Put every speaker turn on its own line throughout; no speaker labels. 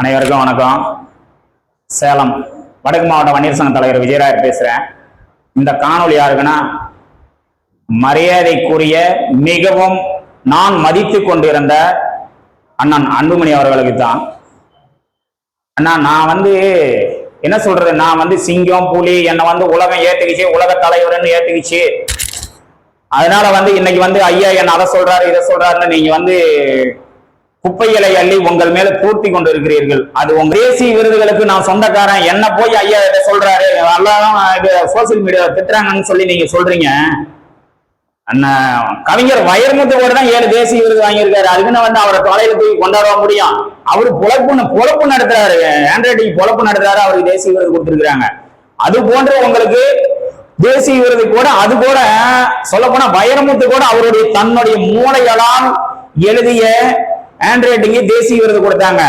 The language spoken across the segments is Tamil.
அனைவருக்கும் வணக்கம். சேலம் வடக்கு மாவட்ட வன்னியர் சங்க தலைவர் விஜயராயர் பேசுறேன். இந்த காணொளி யாருக்குன்னா மரியாதைக்குரிய மிகவும் நான் மதித்து கொண்டிருந்த அண்ணன் அன்புமணி அவர்களுக்கு தான். அண்ணா நான் வந்து என்ன சொல்றது? நான் வந்து சிங்கம் புலி என்னை வந்து உலகம் ஏத்துக்கிச்சு உலக தலைவர்னு ஏத்துக்கிச்சு. அதனால வந்து இன்னைக்கு வந்து ஐயா என்ன அதை சொல்றாரு இதை சொல்றாருன்னு நீங்க வந்து குப்பைகளை அள்ளி உங்கள் மேல பூர்த்தி கொண்டு இருக்கிறீர்கள் அது உங்க தேசிய விருதுகளுக்கு நான் சொந்தக்காரன். என்ன போய் ஐயா இதை சொல்றாரு. எல்லாரும் இது சோசியல் மீடியா திட்டுறாங்கன்னு சொல்லி நீங்க சொல்றீங்க. அண்ணா கவிஞர் வைரமுத்து கூட தான் ஏழு தேசிய விருது வாங்கியிருக்காரு. அதுக்குன்னு வந்து அவரை தொலைல தூக்கி கொண்டாட முடியும். அவரு பொழப்பு பொழப்பு நடத்துறாரு. ஹேண்ட்ரைட்டிங் பொழப்பு நடத்துறாரு. அவருக்கு தேசிய விருது கொடுத்துருக்காங்க அது போன்ற உங்களுக்கு தேசிய விருது கூட அது கூட சொல்ல போனா வைரமுத்து கூட அவருடைய தன்னுடைய மூளையெல்லாம் எழுதிய ஹேண்ட்ரைட்டிங் தேசிய விருது கொடுத்தாங்க.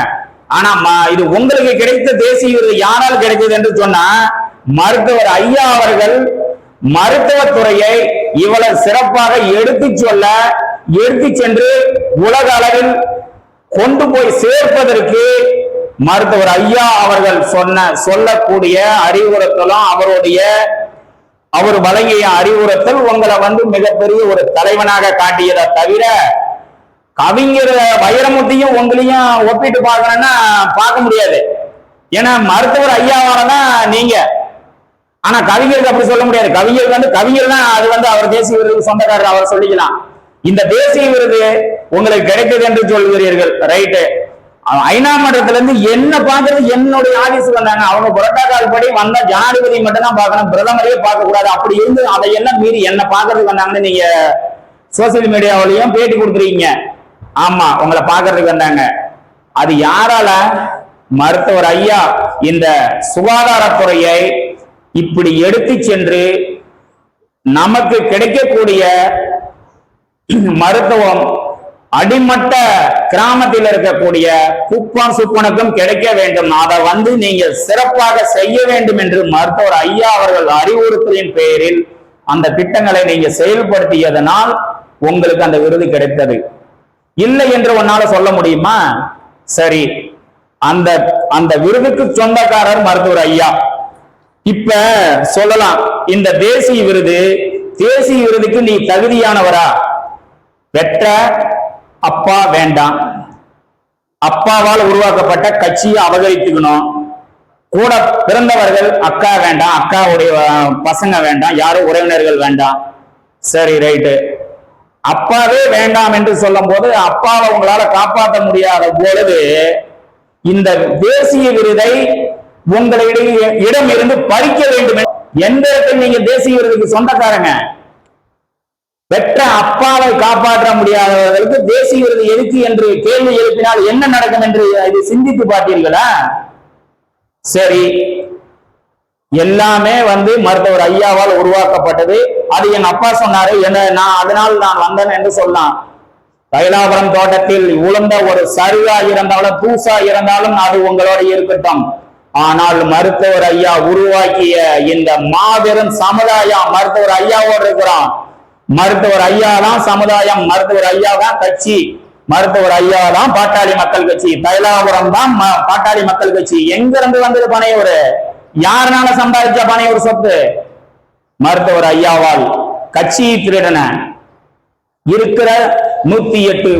ஆனா இது உங்களுக்கு கிடைத்த தேசிய விருது யாரால் கிடைத்தது என்று சொன்னா மருத்துவர் ஐயா அவர்கள் மருத்துவத்துறையை இவ்வளவு சிறப்பாக எடுத்து சொல்ல எடுத்து சென்று உலக அளவில் கொண்டு போய் சேர்ப்பதற்கு மருத்துவர் ஐயா அவர்கள் சொன்ன சொல்லக்கூடிய அறிவுறுத்தலும் அவருடைய அவர் வழங்கிய அறிவுறுத்தல் உங்களை வந்து மிகப்பெரிய ஒரு தலைவனாக காட்டியதை தவிர கவிஞர் வைரமுத்தையும் உங்களையும் ஒப்பிட்டு பார்க்கணும்னா பார்க்க முடியாது. ஏன்னா மருத்துவர் ஐயா ஐயாவான நீங்க. ஆனா கவிஞருக்கு அப்படி சொல்ல முடியாது. கவிஞர் வந்து கவிஞர் தான் அது வந்து அவர் தேசிய விருது சொந்தக்காரர் அவர் சொல்லிக்கலாம். இந்த தேசிய விருது உங்களுக்கு கிடைத்தது என்று சொல்கிறீர்கள். ரைட்டு ஐநா மன்றத்துல இருந்து என்ன பார்க்கறது? என்னுடைய ஆபீஸ் வந்தாங்க. அவங்க புரட்டாக்கால் படி வந்த ஜனாதிபதி மட்டும் தான் பார்க்கணும். பிரதமரையே பார்க்க கூடாது அப்படி இருந்து அதையெல்லாம் மீறி என்ன பார்க்கறதுக்கு வந்தாங்கன்னு நீங்க சோசியல் மீடியாவிலையும் பேட்டி கொடுத்துருக்கீங்க. ஆமா உங்களை பார்க்கறதுக்கு வந்தாங்க. அது யாரால? மருத்துவர் ஐயா இந்த சுகாதாரத்துறையை இப்படி எடுத்து சென்று நமக்கு கிடைக்கக்கூடிய மருத்துவம் அடிமட்ட கிராமத்தில் இருக்கக்கூடிய குப்பம் சுப்பனுக்கும் கிடைக்க வேண்டும். அதை வந்து நீங்க சிறப்பாக செய்ய வேண்டும் என்று மருத்துவர் ஐயா அவர்கள் அறிவுறுத்தலின் பெயரில் அந்த திட்டங்களை நீங்க செயல்படுத்தியதனால் உங்களுக்கு அந்த விருது கிடைத்தது. இல்லை என்று உன்னால சொல்ல முடியுமா? சரி. அந்த அந்த விருதுக்கு சொந்தக்காரர் மருத்துவர் ஐயா. இப்ப சொல்லலாம் இந்த தேசிய விருது தேசிய விருதுக்கு நீ தகுதியானவரா? பெற்ற அப்பா வேண்டாம். அப்பாவால் உருவாக்கப்பட்ட கட்சியை அவகரித்துக்கணும் கூட பிறந்தவர்கள் அக்கா வேண்டாம் அக்காவுடைய பசங்க வேண்டாம் யாரும் உறவினர்கள் வேண்டாம். சரி ரைட்டு. அப்பாவே வேண்டாம் என்று சொல்லும் போது அப்பாவை உங்களால காப்பாற்ற முடியாத பொழுது இந்த தேசிய விருதை உங்களிடையே இடம் இருந்து பறிக்க வேண்டும் எந்த இடத்தில் நீங்க தேசிய விருதுக்கு சொந்தக்காரங்க? பெற்ற அப்பாவை காப்பாற்ற முடியாதவர்களுக்கு தேசிய விருது எதுக்கு என்று கேள்வி எழுப்பினால் என்ன நடக்கும் என்று இது சிந்தித்து பார்த்தீர்களா? சரி எல்லாமே வந்து மருத்துவர் ஐயாவால் உருவாக்கப்பட்டது. அது என் அப்பா சொன்னாரு. என்ன நான் அதனால் நான் வந்தேன் என்று சொல்லலாம் தைலாபுரம் தோட்டத்தில் உளுந்த ஒரு சருகா இருந்தாலும் பூசா இருந்தாலும் அது உங்களோட இருக்கட்டும். ஆனால் மருத்துவர் ஐயா உருவாக்கிய இந்த மாபெரும் சமுதாயம் மருத்துவர் ஐயாவோடு இருக்கிறோம் மருத்துவர் ஐயா தான் சமுதாயம் மருத்துவர் ஐயா தான் கட்சி. மருத்துவர் ஐயா தான் பாட்டாளி மக்கள் கட்சி. தைலாபுரம் தான் ம- பாட்டாளி மக்கள் கட்சி. எங்க இருந்து வந்தது பனையூர்? யாருனால சம்பாதிச்ச பனையூர் சொத்து? மருத்துவர் ஐயாவால் கட்சி திருடன. இருக்கிற நூத்தி எட்டு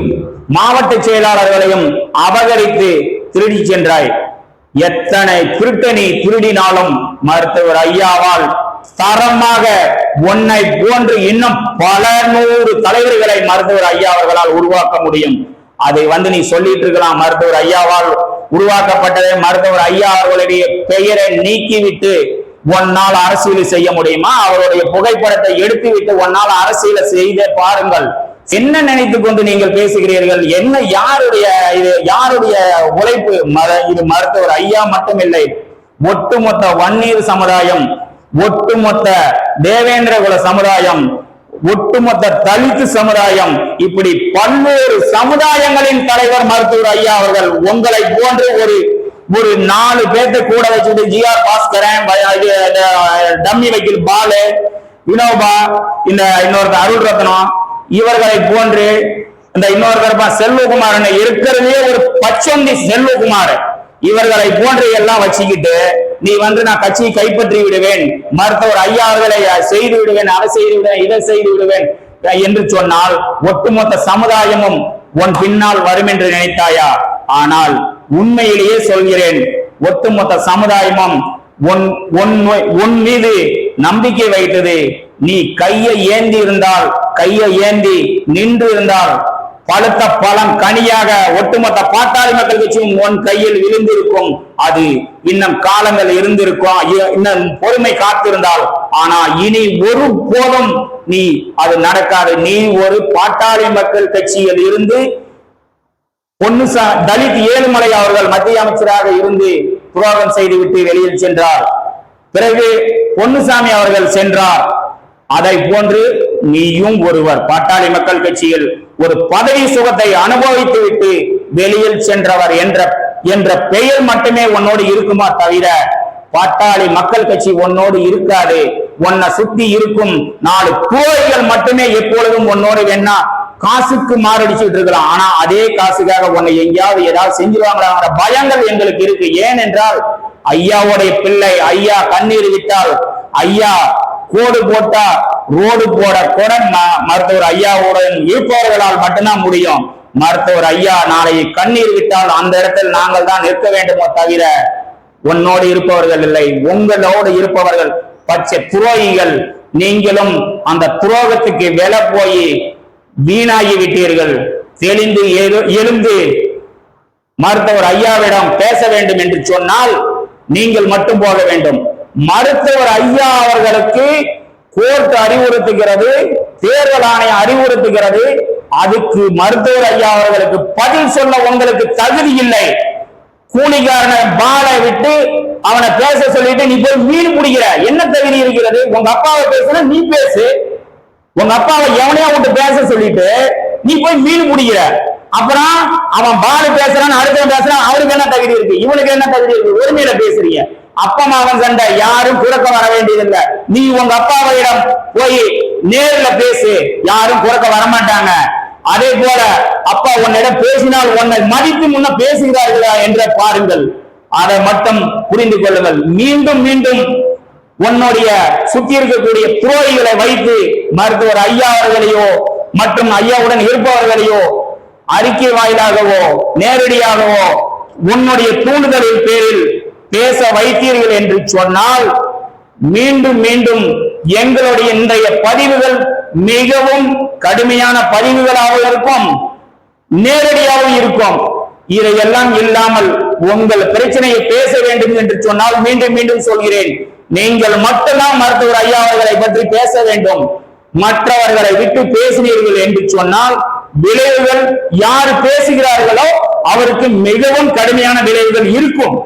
மாவட்ட செயலாளர்களையும் அபகரித்து திருடி சென்றாய். எத்தனை திருட்டணி திருடினாலும் மருத்துவர் ஐயாவால் தரமாக உன்னை போன்று இன்னும் பல நூறு தலைவர்களை மருத்துவர் ஐயா அவர்களால் உருவாக்க முடியும். அதை வந்து நீ சொல்லிட்டு இருக்கலாம் மருத்துவர் ஐயாவால் உருவாக்கப்பட்டதை மருத்துவர் ஐயா அவர்களுடைய பெயரை நீக்கிவிட்டு ஒன்னால் அரசியல் செய்ய முடியுமா? அவருடைய புகைப்படத்தை எடுத்துவிட்டு ஒன்னால் அரசியல செய்தே பாருங்கள். என்ன நினைத்து கொண்டு நீங்கள் பேசுகிறீர்கள்? என்ன யாருடைய இது யாருடைய உழைப்பு? இது மருத்துவர் ஐயா மட்டுமில்லை. ஒட்டுமொத்த வன்னீர் சமுதாயம் ஒட்டுமொத்த தேவேந்திர குல சமுதாயம் ஒட்டுமொத்த தலித்து சமுதாயம் இப்படி பல்வேறு சமுதாயங்களின் தலைவர் மருத்துவர் ஐயா அவர்கள் உங்களை போன்று ஒரு ஒரு நாலு பேர்த்த கூட வச்சுட்டு ஜிஆர் பாஸ்கரன் இது, டம்மி வைக்கில் பாலு வினோபா இந்த இன்னொருத்த அருள் ரத்னம் இவர்களை போன்று இந்த இன்னொருத்தர் பா- செல்வகுமாரன் இருக்கிறதே ஒரு பச்சொந்தி செல்வகுமார் இவர்களை போன்று எல்லாம் வச்சுக்கிட்டு நீ வந்து நான் கட்சியை கைப்பற்றி விடுவேன். மருத்துவர் ஐயா அவர்களை செய்து விடுவேன் அதை செய்து விடுவேன் இதை செய்து விடுவேன் என்று சொன்னால் ஒட்டுமொத்த சமுதாயமும் உன் பின்னால் வரும் என்று நினைத்தாயா? ஆனால் உண்மையிலேயே சொல்கிறேன் ஒட்டுமொத்த சமுதாயமும் உன் உன் உன் மீது நம்பிக்கை வைத்தது. நீ கையை ஏந்தி இருந்தால் கையை ஏந்தி நின்று இருந்தால் பழுத்த பழம் கனியாக ஒட்டுமொத்த பாட்டாளி மக்கள் கட்சியும் உன் கையில் விழுந்திருக்கும். அது இன்னும் காலங்கள் இருந்திருக்கும். இ- இன்னும் பொறுமை காத்திருந்தால். ஆனா இனி ஒரு போதும் நீ அது நடக்காது. நீ ஒரு பாட்டாளி மக்கள் கட்சியில் இருந்து பொன்னுசா தலித் ஏழுமலை அவர்கள் மத்திய அமைச்சராக இருந்து துரோகம் செய்துவிட்டு வெளியில் சென்றார். பிறகு பொன்னுசாமி அவர்கள் சென்றார். அதை போன்று நீயும் ஒருவர் பாட்டாளி மக்கள் கட்சியில் ஒரு பதவி சுகத்தை அனுபவித்து விட்டு வெளியில் சென்றவர் என்ற என்ற பெயர் மட்டுமே உன்னோடு இருக்குமா தவிர பாட்டாளி மக்கள் கட்சி உன்னோடு இருக்காது. உன்னை சுத்தி இருக்கும் நாலு கோழிகள் மட்டுமே எப்பொழுதும் உன்னோடு வேணா காசுக்கு மாரடிச்சுட்டு இருக்கலாம். ஆனா அதே காசுக்காக உன்னை எங்கேயாவது ஏதாவது செஞ்சிருவாங்களாங்கிற பயங்கள் எங்களுக்கு இருக்கு. ஏனென்றால் ஐயாவுடைய பிள்ளை ஐயா கண்ணீர் விட்டால் ஐயா கோடு போட்டா ரோடு போட கூட மருத்துவர் ஐயாவுடன் இருப்பவர்களால் மட்டும்தான் முடியும். மருத்துவர் ஐயா நாளை கண்ணீர் விட்டால் அந்த இடத்தில் நாங்கள் தான் நிற்க வேண்டுமோ தவிர உன்னோடு இருப்பவர்கள் இல்லை. உங்களோடு இருப்பவர்கள் பச்சை துரோகிகள். நீங்களும் அந்த துரோகத்துக்கு விலை போய் வீணாகி விட்டீர்கள். தெளிந்து எழு- எழுந்து மருத்துவர் ஐயாவிடம் பேச வேண்டும் என்று சொன்னால் நீங்கள் மட்டும் போக வேண்டும். மருத்துவர் ஐயா அவர்களுக்கு கோர்ட் அறிவுறுத்துகிறது தேர்தல் ஆணையம் அறிவுறுத்துகிறது. அதுக்கு மருத்துவர் ஐயா அவர்களுக்கு பதில் சொல்ல உங்களுக்கு தகுதி இல்லை. கூலிக்காரனை பாலை விட்டு அவனை பேச சொல்லிட்டு நீ போய் மீன் பிடிக்கிற. என்ன தகுதி இருக்கிறது? உங்க அப்பாவை பேசுன நீ பேசு. உங்க அப்பாவை எவனையா விட்டு பேச சொல்லிட்டு நீ போய் மீன் பிடிக்கிற. அப்புறம் அவன் பாலு பேசுறான் அடுத்தவன் பேசுறான் அவருக்கு என்ன தகுதி இருக்கு? இவனுக்கு என்ன தகுதி இருக்கு? ஒருமையில பேசுறீங்க. அப்பா மகன் சண்டை யாரும் குறுக்க வர வேண்டியதில்லை. நீ உங்க அப்பாவையிடம் போய் நேர்ல பேசு. யாரும் குறுக்க வர மாட்டாங்க. அதே போல அப்பா உன்னிடம் பேசினால் உன்னை மதித்து முன்ன பேசுகிறார்களா என்ற பாருங்கள். அதை மட்டும் புரிந்து கொள்ளுங்கள். மீண்டும் மீண்டும் உன்னுடைய சுத்தி இருக்கக்கூடிய துரோகிகளை வைத்து மருத்துவர் ஐயா அவர்களையோ மற்றும் ஐயாவுடன் இருப்பவர்களையோ அறிக்கை வாயிலாகவோ நேரடியாகவோ உன்னுடைய தூண்டுதலின் பேரில் பேச வைத்தீர்கள் என்று சொன்னால் மீண்டும் மீண்டும் எங்களுடைய இன்றைய பதிவுகள் மிகவும் கடுமையான பதிவுகளாக இருக்கும் நேரடியாக இருக்கும். இதையெல்லாம் இல்லாமல் உங்கள் பிரச்சனையை பேச வேண்டும் என்று சொன்னால் மீண்டும் மீண்டும் சொல்கிறேன். நீங்கள் மட்டும்தான் மருத்துவர் ஐயா அவர்களை பற்றி பேச வேண்டும். மற்றவர்களை விட்டு பேசினீர்கள் என்று சொன்னால் விளைவுகள் யார் பேசுகிறார்களோ அவருக்கு மிகவும் கடுமையான விளைவுகள் இருக்கும்.